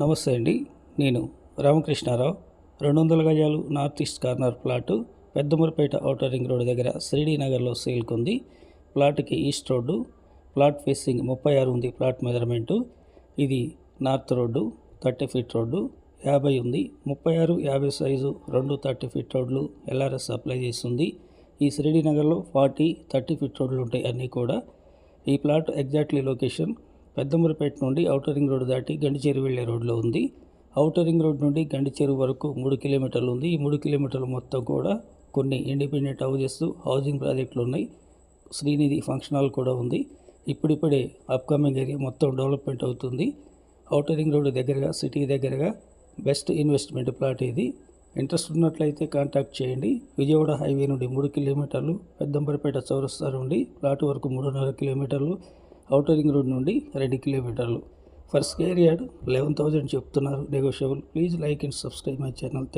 నమస్తే అండి. నేను రామకృష్ణారావు. రెండు వందల గజాలు north east corner plot Peddamuripeta outer ring road దగ్గర శ్రీడీ నగర్లో ఉంది. ప్లాట్కి ఈస్ట్ రోడ్డు ప్లాట్ ఫేసింగ్ ముప్పై ఆరు ఉంది ప్లాట్ మెజర్మెంటు. ఇది north road thirty feet road యాభై ఉంది. ముప్పై ఆరు యాభై సైజు రెండు థర్టీ ఫీట్ రోడ్లు ఎల్ఆర్ఎస్ అప్లై చేస్తుంది. ఈ శ్రీడీ నగర్లో ఫార్టీ థర్టీ ఫీట్ రోడ్లు ఉంటాయి అన్నీ కూడా. ఈ ప్లాట్ ఎగ్జాక్ట్లీ లొకేషన్ పెద్దమూరిపేట నుండి ఔటర్ రింగ్ రోడ్ దాటి గండిచేరు వెళ్ళే రోడ్లో ఉంది. ఔటర్ రింగ్ రోడ్ నుండి గండిచేరు వరకు మూడు కిలోమీటర్లు ఉంది. ఈ మూడు కిలోమీటర్లు మొత్తం కూడా కొన్ని ఇండిపెండెంట్ హౌజెస్ హౌసింగ్ ప్రాజెక్టులు ఉన్నాయి. శ్రీనిధి ఫంక్షన్ హాల్ కూడా ఉంది. ఇప్పుడిప్పుడే అప్కమింగ్ ఏరియా మొత్తం డెవలప్మెంట్ అవుతుంది. ఔటర్ రింగ్ రోడ్ దగ్గరగా సిటీ దగ్గరగా బెస్ట్ ఇన్వెస్ట్మెంట్ ప్లాట్ ఇది. ఇంట్రెస్ట్ ఉన్నట్లయితే కాంటాక్ట్ చేయండి. విజయవాడ హైవే నుండి మూడు కిలోమీటర్లు పెద్దంబరపేట చౌరస్తా నుండి ప్లాట్ వరకు మూడున్నర కిలోమీటర్లు. ఔటర్ రింగ్ రోడ్ నుండి రెండు కిలోమీటర్లు. Per square yard eleven thousand చెప్తున్నారు. Negotiable please like and subscribe my channel